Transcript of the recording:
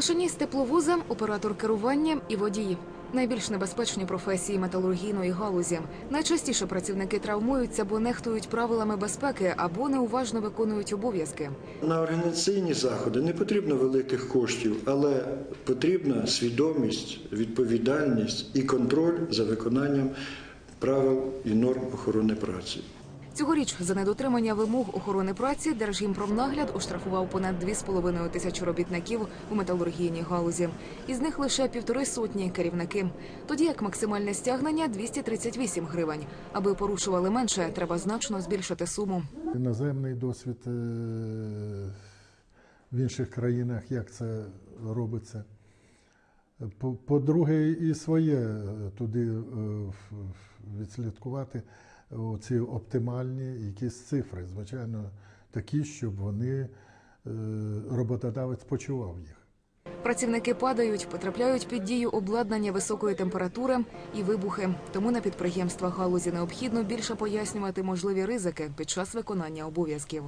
Машиніст тепловоза, оператор керування і водій. Найбільш небезпечні професії металургійної галузі. Найчастіше працівники травмуються, бо нехтують правилами безпеки або неуважно виконують обов'язки. На організаційні заходи не потрібно великих коштів, але потрібна свідомість, відповідальність і контроль за виконанням правил і норм охорони праці. Цьогоріч за недотримання вимог охорони праці Держгімпромнагляд оштрафував понад 2,5 тисячі робітників у металургійній галузі. Із них лише півтори сотні керівники. Тоді як максимальне стягнення 238 гривень. Аби порушували менше, треба значно збільшити суму. Іноземний досвід е, в інших країнах, як це робиться. По- По-друге, і своє е, туди е, відслідкувати ці оптимальні якісь цифри, звичайно, такі, щоб вони е, роботодавець почував їх. Працівники падають, потрапляють під дію обладнання високої температури і вибухи. Тому на підприємствах галузі необхідно більше пояснювати можливі ризики під час виконання обов'язків.